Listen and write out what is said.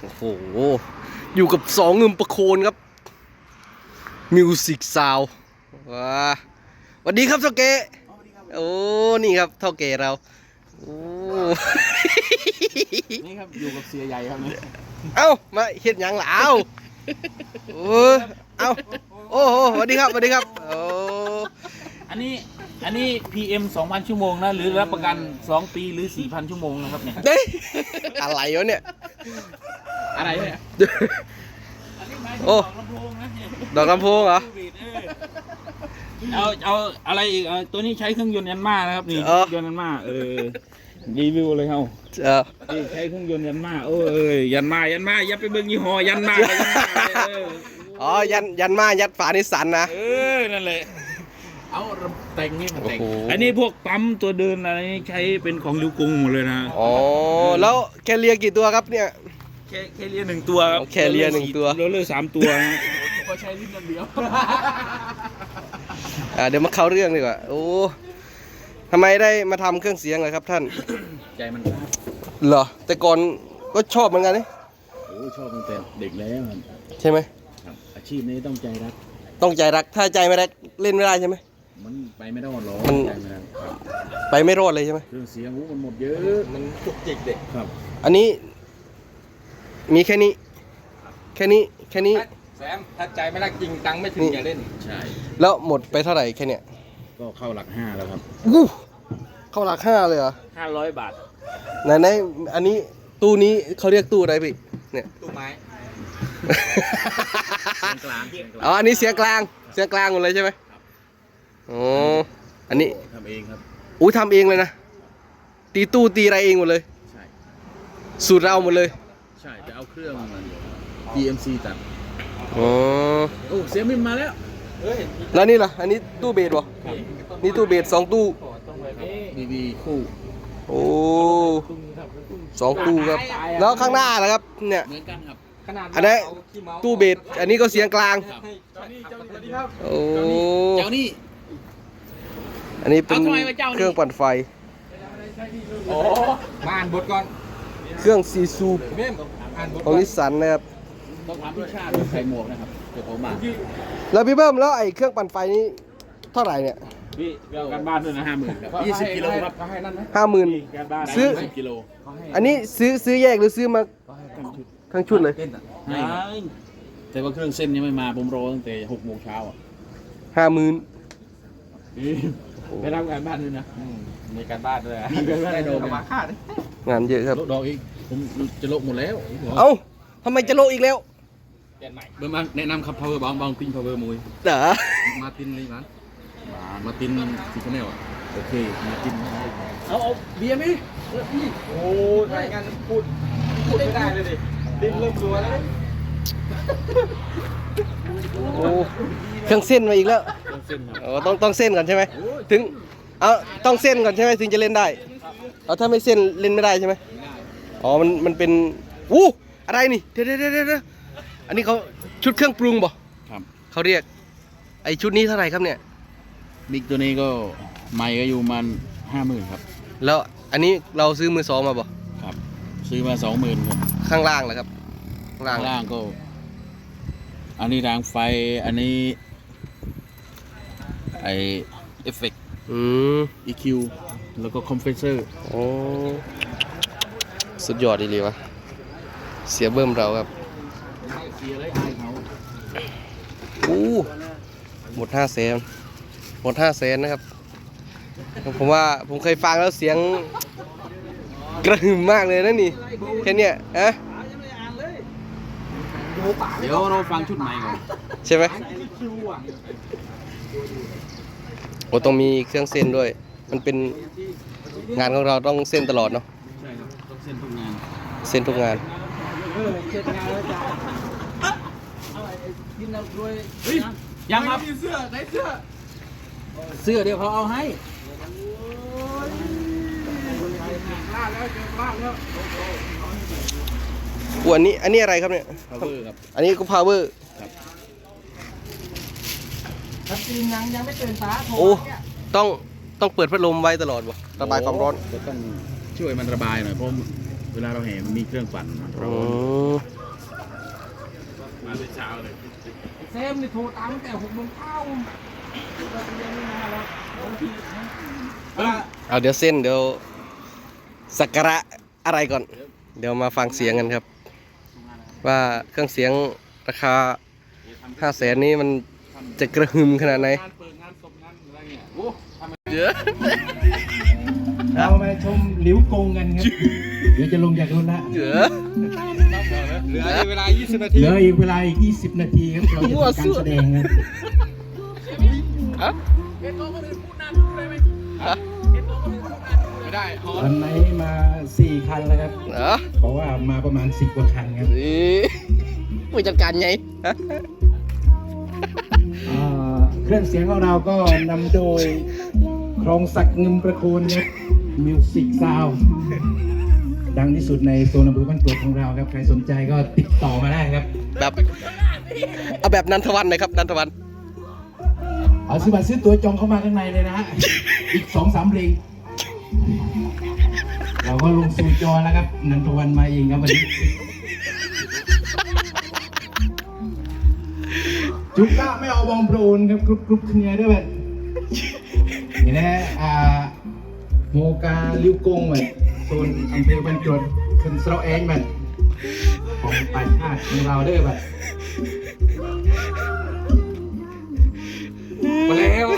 โอ้โห อยู่กับสองเงิมประโคนครับ มิวสิกซาวว้าสวัสดีครับเท่าเกะโอ้ นี่ครับเท่าเกะเรา โอ้ นี่ครับ อยู่กับเสียใหญ่ครับนี่เอ้า มาเห็ดหยังล่ะเอ้าโอ้เอ้า โอ้โหสวัสดีครับสวัสดีครับ โอ้ อันนี้ อันนี้ PM 2,000 ชั่วโมงนะ หรือรับประกัน 2 ปีหรือ 4,000 ชั่วโมงนะครับเนี่ย เด้ยอะไรวะเนี่ย อะไรเนี่ยอันนี้หมายถึงโอ้ลำโพงนะดอกลำโพงเหรอเอาเอาอะไรอีกเอาตัวนี้ใช้เครื่องยนต์ยันมานะครับนี่เออเครื่องยนต์ยันมาเออรีวิวเลยเฮาเออนี่ใช้เครื่องยนต์ยันมาโอ้เอ้ยยันมายันมาอย่าไปเบิ่งยี่ห้อยันมาเลยยันมาเลยเอออ๋อยันยันมายัดฝานิสสันนะเออนั่นแหละเอาแต่งนี่มาแต่งโอ้โหอันนี้พวกปั๊มตัวเดินอะไรนี่ใช้เป็นของลิวกงหมดเลยนะอ๋อแล้วแคเรียกี่ตัวครับเนี่ย แค่แค่เลียหนึ่งตัวครับแค่เลียหนึ่งตัว โรลเลอร์สามตัวนะก็ใช้ลิ้นอันเดียว อ่าเดี๋ยวมาเข้าเรื่องดีกว่า โอ้ทำไมได้มาทำเครื่องเสียงเลยครับท่าน ใจมันเหรอ แต่ก่อนก็ชอบเหมือนกันนี่โอ้ชอบตั้งแต่เด็กแล้วครับใช่ไหม ครับ อาชีพนี้ต้องใจรัก ต้องใจรัก ถ้าใจไม่รักเล่นไม่ได้ใช่ไหม มันไปไม่ได้หรอกมัน ใจไม่ได้ครับไปไม่รอดเลยใช่ไหม เครื่องเสียงหูมันหมดเยอะ มันจุกจิกเด็กครับ อันนี้ มีแค่นี้ แค่นี้แค่นี้ แซมถ้าใจไม่รักจริงตังค์ไม่ถึงนี่อย่าเล่น ใช่ แล้วหมดไปเท่าไหร่แค่เนี้ยก็เข้าหลักห้าแล้วครับอู้เข้าหลักห้าเลยเหรอห้าร้อยบาทไหนไหนอันนี้ตู้นี้เขาเรียกตู้อะไรพี่เนี่ย ตู้ไม้กลางอ๋ออันนี้เสียงกลาง เสียงกลางหมดเลยใช่ไหมอ๋ออันนี้ทำเองครับอุ้ยทำเองเลยนะตีตู้ตีอะไรเองหมดเลย ใช่ สูตรเราหมดเลย ใช่จะเอาเครื่องมัน GMC ตัดอ๋อโอ้เสียงมินมาแล้วแล้วนี่ล่ะ อันนี้ตู้เบสบ่นี่ตู้เบสสองตู้บีบีคู่โอ้สองตู้ครับ แล้วข้างหน้าล่ะครับ เนี่ย เหมือนกันครับขนาดอันนี้ตู้เบสอันนี้ก็เสียงกลางครับโอ้เจ้านี่อันนี้เป็นเอาทำไมวะเจ้านี่เครื่องปั่นไฟโอ้มาอ่านบทก่อน เครื่องซีซู ปเม่มอ่านบทขก่อองนนิสสันนะครับต้องถามพี่ชาติใส่หมวกนะครับเดี๋ยวผมมาแล้วพี่เบิ้มแล้วไอ้เครื่องปั่นไฟนี้เท่าไหร่เนี่ยพี่เอาการบ้านด้วยนะห้าหมื่นครับยี่สิบกิโลครับเขาให้นั่นไหมห้าหมื่นการบ้านซื้อยี่สิบกิโลอันนี้ซื้อซื้อแยกหรือซื้อมาทั้งชุดเลยเล่นอะให้ครับแต่ว่าเครื่องเส้นยังไม่มาผมรอตั้งแต่หกโมงเช้าอะห้าหมื่นไปทำการบ้านด้วยนะอืมมีการบ้านด้วยมีการบ้านได้โดนด้วยมาฆ่าดิงานเยอะครับลดดอกอีก ผมจะลดหมดแล้วเอ้าทำไมจะโลอีกแล้วเปลี่ยนใหม่เบอร์มาแนะนำครับ power บางบางปิ้ง power มวยเด้อมาตินเลยนะมาตินซิคเนลโอเคมาตินเอาเอาเบียร์ไหมโอ้ยรายงานพูดพูดไม่ได้เลยดิดินเริ่มรัวแล้วโอ้เครื่องเส้นมาอีกแล้วเครื่องเส้นครับอ๋อต้องต้องเส้นก่อนใช่ไหมถึงเอาต้องเส้นก่อนใช่ไหมถึงจะเล่นได้เอาถ้าไม่เส้นเล่นไม่ได้ใช่ไหม อ๋อ มัน มันเป็นอู้อะไรนี่เดี๋ยวเดี๋ยวเดี๋ยวเดี๋ยวอันนี้เขาชุดเครื่องปรุงบ่ครับเขาเรียก ไอชุดนี้เท่าไหร่ครับเนี่ย บิ๊กตัวนี้ก็ไม่ก็อยู่มันห้าหมื่นครับ แล้วอันนี้เราซื้อมือสองมาบ่ ครับ ซื้อมาสองหมื่นครับ ข้างล่างเหรอครับ ข้างล่าง ข้างล่างก็ อันนี้รางไฟ อันนี้ ไอเอฟเฟกต์อืม EQ แล้วก็คอมเพรสเซอร์ โอ้ สุดยอดดีเลยวะ เสียเบิ่มเราครับเสียเลยอายเขาอู้หมดห้าแสนหมดห้าแสนนะครับ ผมว่าผมเคยฟังแล้วเสียงกระหึ่มมากเลยนะนี่แค่เนี้ยอะเดี๋ยวเราฟังชุดใหม่ก่อนใช่ไหมโอ้ต้องมีเครื่องเส้นด้วย มันเป็นงานของเราต้องเส้นตลอดเนาะ ใช่ครับต้องเส้นทุก งานเส้นทุกงานยังครับเสื้อไหนเสื้อ เสื้อเดี๋ยวเขาเอาให้อวอันนี้อันนี้อะไรครับเนี่ย power ครับ อันนี้ก็ power ถ้าจีนยังยังไม่ตื่นตาโทรโอ้ต้องต้องเปิดพัดลมไว้ตลอดวะระบายความร้อน ก็ต้องช่วยมันระบายหน่อยเพราะ เวลาเราแห่มีเครื่องปั่นร้อนมาแต่เช้าเลยเซมนี่โทรตามตั้งแต่หกโมงเช้าเอาเดี๋ยวเส้นเดี๋ยวสักการะอะไรก่อน เดี๋ยวมาฟังเสียงกันครับ ว่าเครื่องเสียงราคาห้าแสนนี้มันจะกระหึมขนาดไหนเปิาไปยโเรามาชมหลิวโกงกันครับ ดี๋ยวจะลงจากรถละเยอะเหลือเวลา 20 นาเหทีลืออีกเวลาอีก 20 นาทีครับเราจะทำการแสดงครับอะเห็นตัวคนอื่นพูดนานพูดเลยไหมเห็นตัวคนอื่นพูดนานพูดเลยไม่ได้ฮอวันนี้มา 4 คันแล้วครับเหรอเพราะว่ามาประมาณ 10 กว่าคันครับนี่ผู้จัดการไงฮะอ่าเครื่องเสียงของเราก็นำโดยครองศักดิ์เงิมประโคนครับมิวสิกซาวดั งที่สุดในโซนอำเภอบ้านกรวดของเราครับ ใครสนใจก็ติดต่อมาได้ครับ แบบเอาแบบนันทวันหน่อยครับนันทวันเอาซื้อบัตรซื้อตัวจองเข้ามาข้างในเลยนะฮะ อีกสองสามเพลง เราก็ลงสู่จอแล้วครับ นันทวันมาเองครับวันนี้ จุกละไม่เอาบองโปรนครับกรุ๊ปกรุ๊ปเคลียร์ด้วยแบบนี่นะอ่าโมกาลิวกงแบบ โซนอำเภอบรรจดคนสระเองแบบของป่าชาติของเราด้วยแบบมาแล้ว